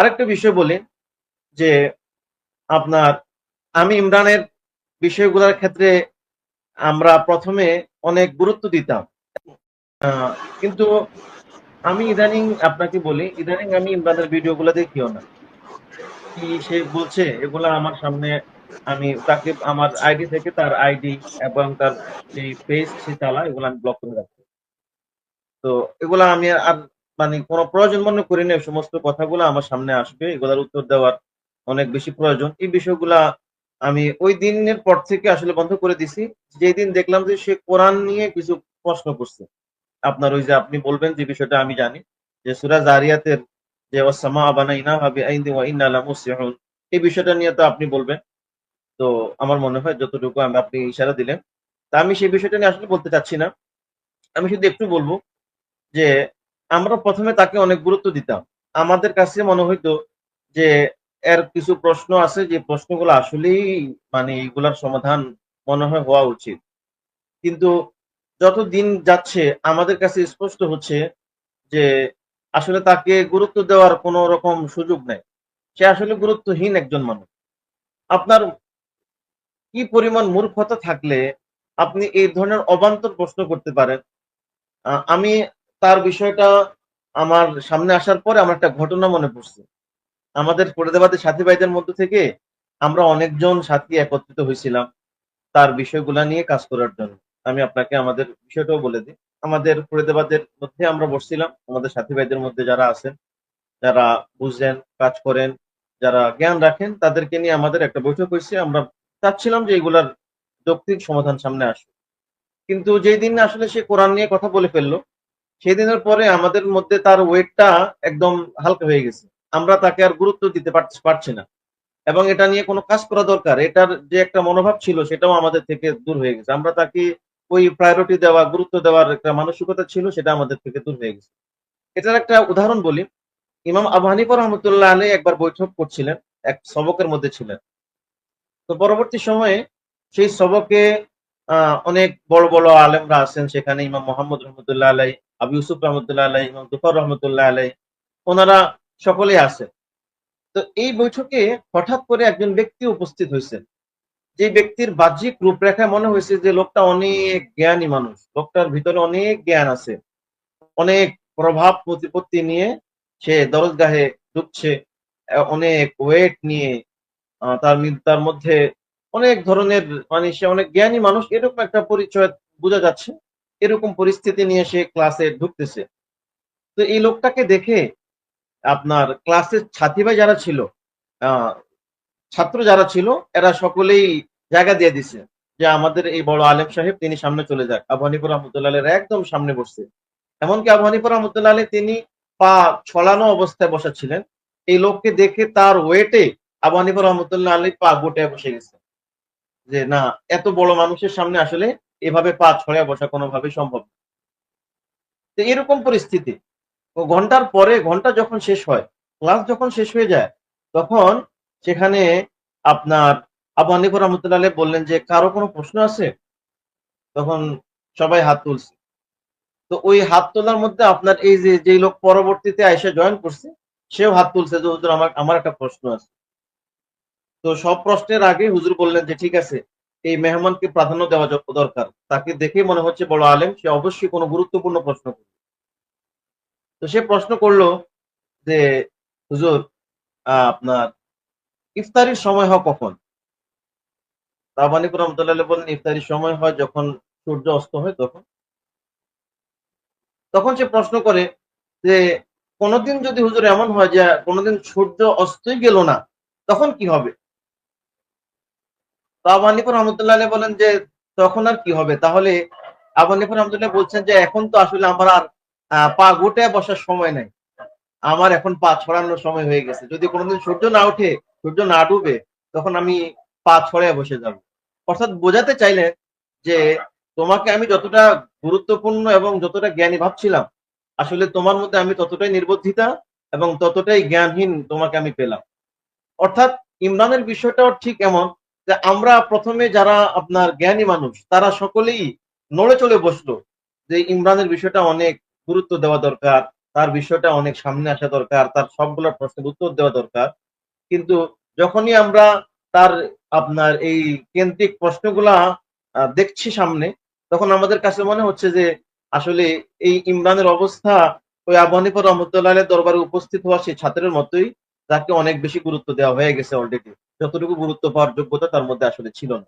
আরেকটা বিষয় বলি, যে আপনার, আমি ইমরানের বিষয়গুলোর ক্ষেত্রে আমরা প্রথমে অনেক গুরুত্ব দিতাম। কিন্তু আমি ইদানিং আপনাকে বলি, ইদানিং আমি ইমরানের ভিডিওগুলো দেখিও না। কি সে বলছে, এগুলা আমার সামনে আমি তাকে, আমার আইডি থেকে তার আইডি এবং তার যে পেজ সে চালা এগুলো আমি ব্লক করে রাখছি তো এগুলা আমি আর মানে কোনো প্রয়োজন মনে করি না সমস্ত কথাগুলো আমার সামনে আসবে, এগুলার উত্তর দেওয়ার অনেক বেশি প্রয়োজন। এই বিষয়গুলা আমি ওই দিনের পর থেকে আসলে বন্ধ করে দিছি। যেই দিন দেখলাম যে সে কোরআন নিয়ে কিছু প্রশ্ন করছে। আপনার ওই যে আপনি বলবেন যে বিষয়টা আমি জানি, যে সুরা জারিয়াতের যে ওয়াসামা হাবি ওয়া ইন্না লামুসিহুন, এই বিষয়টা নিয়ে তো আপনি বলবেন। তো আমার মনে হয় যতটুকু আমি আপনি ইশারা দিলেন। তা আমি সেই বিষয়টা নিয়ে আসলে বলতে চাচ্ছি না। আমি শুধু একটু বলব যে আমরা প্রথমে তাকে অনেক গুরুত্ব দিতাম। আমাদের কাছে মনে হইতো যে, এর কিছু প্রশ্ন আছে, যে প্রশ্নগুলো আসলেই মানে এগুলার সমাধান মনে হয় হওয়া উচিত। কিন্তু যত দিন যাচ্ছে, আমাদের কাছে স্পষ্ট হচ্ছে যে, আসলে তাকে গুরুত্ব দেওয়ার কোনো রকম সুযোগ নেই। সে আসলে গুরুত্বহীন একজন মানুষ। আপনার কি পরিমাণ মূর্খতা থাকলে আপনি এই ধরনের অবান্তর প্রশ্ন করতে পারেন? আমি তার বিষয়টা আমার সামনে আসার পরে আমার একটা ঘটনা মনে পড়ছে। আমাদের পরিদেবাদের সাথী ভাইদের মধ্যে থেকে আমরা অনেকজন সাথী একত্রিত হয়েছিলাম তার বিষয়গুলা নিয়ে কাজ করার জন্য। আমি আপনাকে আমাদের বিষয়টাও বলে দিই। আমাদের পরিদেবাদের মধ্যে আমরা বসছিলাম। আমাদের সাথী ভাইদের মধ্যে যারা আছেন, যারা বুঝেন, কাজ করেন, যারা জ্ঞান রাখেন, তাদেরকে নিয়ে আমাদের একটা বৈঠক হয়েছে। আমরা চাচ্ছিলাম যে এগুলার যৌক্তিক সমাধান সামনে আসবে কিন্তু যেই দিন আসলে সে কোরআন নিয়ে কথা বলে ফেলল সেই দিনের পরে আমাদের মধ্যে তার ওয়েটটা একদম হালকা হয়ে গেছে। আমরা তাকে আর গুরুত্ব দিতে পারছি- না। এবং এটা নিয়ে কোনো কাজ করা দরকার। এটার যে একটা মনোভাব ছিল, সেটাও আমাদের থেকে দূর হয়ে গেছে। আমরা তাকে ওই প্রায়োরিটি দেওয়া, গুরুত্ব দেওয়ার একটা মানসিকতা ছিল, সেটা আমাদের থেকে দূর হয়ে গেছে। এটার একটা উদাহরণ বলি। ইমাম আবু হানিফা রহমতুল্লাহ আলী একবার বৈঠক করছিলেন, এক সবকের মধ্যে ছিলেন। তো পরবর্তী সময়ে সেই সবকে অনেক বড় বড় আলেমরা আছেন। সেখানে ইমাম মোহাম্মদ রহমতুল্লাহ আলাই আবু ইউসুফ রহমতুল্লাহ আলাই ইমাম দুফর রহমতুল্লাহ আলাই ওনারা সকলেই আছেন তো এই বৈঠকে হঠাৎ করে একজন ব্যক্তি উপস্থিত হয়েছেন যে ব্যক্তির বাহ্যিক রূপরেখায় মনে হয়েছে যে লোকটা অনেক জ্ঞানী মানুষ, লোকটার ভিতরে অনেক জ্ঞান আছে, অনেক প্রভাব প্রতিপত্তি নিয়ে সে দরজগাহে ঢুকছে, অনেক ওয়েট নিয়ে তার তার মধ্যে অনেক ধরনের মানে সে অনেক জ্ঞানী মানুষ, এরকম একটা পরিচয় বোঝা যাচ্ছে। এরকম পরিস্থিতি নিয়ে সে ক্লাসে ঢুকতেছে। তো এই লোকটাকে দেখে আপনার ক্লাসের ছাত্রী ভাই যারা ছিল ছাত্র যারা ছিল, এরা সকলেই জায়গা দিয়ে দিছে যে আমাদের এই বড় আলেম সাহেব তিনি সামনে চলে যাক। আবু হানিফুর একদম সামনে বসছে। এমনকি আবু হানিফুর রহমতুল্লাহ তিনি পা ছড়ানো অবস্থায় বসা ছিলেন এই লোককে দেখে তার ওয়েটে আবু রহমতুল্লাহ আলী পা গোটায় বসে গেছে। যে না, এত বড় মানুষের সামনে আসলে এভাবে পা ছড়ায় বসা কোনোভাবে সম্ভব তো এরকম পরিস্থিতি। তো ঘণ্টার পরে ঘণ্টা যখন শেষ হয়, ক্লাস যখন শেষ হয়ে যায়, তখন সেখানে আপনার আবু রহমতুল্লাহ বললেন যে, কারও কোনো প্রশ্ন আছে? তখন সবাই হাত তুলছে। তো ওই হাত তোলার মধ্যে আপনার এই যে যে লোক পরবর্তীতে এসে জয়েন করছে, সেও হাত তুলছে যে, হুজুর, আমার আমার একটা প্রশ্ন আছে। তো সব প্রশ্নের আগে হুজুর বললেন যে, ঠিক আছে এই মেহমানকে প্রাধান্য দেওয়া দরকার। তাকে দেখে মনে হচ্ছে বড় আলেম, সে অবশ্যই কোনো গুরুত্বপূর্ণ প্রশ্ন করবে তো সে প্রশ্ন করল যে, হুজুর আপনার ইফতারির সময় হয় কখন? তাবানিক রহমতুল্লাহ বলেন, ইফতারির সময় হয় যখন সূর্য অস্ত হয় তখন। তখন সে প্রশ্ন করে যে, কোনদিন যদি হুজুর এমন হয় যে, কোনদিন সূর্য অস্তই গেল না, তখন কি হবে? তো আবু হানিফা রহমতুল্লাহ বলেন যে, তখন আর কি হবে? তাহলে আবু হানিফা রহমতুল্লাহ বলছেন যে, এখন তো আসলে আমার আর পা গোটে বসার সময় নাই। আমার এখন পা ছড়ানোর সময় হয়ে গেছে। যদি কোনোদিন সূর্য না ওঠে, সূর্য না ডুবে, তখন আমি পা ছড়ায় বসে যাব। অর্থাৎ বোঝাতে চাইলেন যে, তোমাকে আমি যতটা গুরুত্বপূর্ণ এবং যতটা জ্ঞানী ভাবছিলাম, আসলে তোমার মধ্যে আমি ততটাই নির্বুদ্ধিতা এবং ততটাই জ্ঞানহীন তোমাকে আমি পেলাম। অর্থাৎ ইমরানের বিষয়টাও ঠিক এমন যে আমরা প্রথমে যারা আপনার জ্ঞানী মানুষ, তারা সকলেই নড়ে চলে বসল যে ইমরানের বিষয়টা অনেক গুরুত্ব দেওয়া দরকার, তার বিষয়টা অনেক সামনে আসা দরকার, তার সবগুলো প্রশ্নের উত্তর দেওয়া দরকার। কিন্তু যখনই আমরা তার আপনার এই কেন্দ্রিক প্রশ্নগুলা দেখছি সামনে, তখন আমাদের কাছে মনে হচ্ছে যে আসলে এই ইমরানের অবস্থা ওই আবু রহমতুল্লাহ দরবারে উপস্থিত হওয়া সেই ছাত্রের মতোই। যাকে অনেক বেশি গুরুত্ব দেওয়া হয়ে গেছে অলরেডি যতটুকু গুরুত্ব পাওয়ার যোগ্যতা তার মধ্যে আসলে ছিল না।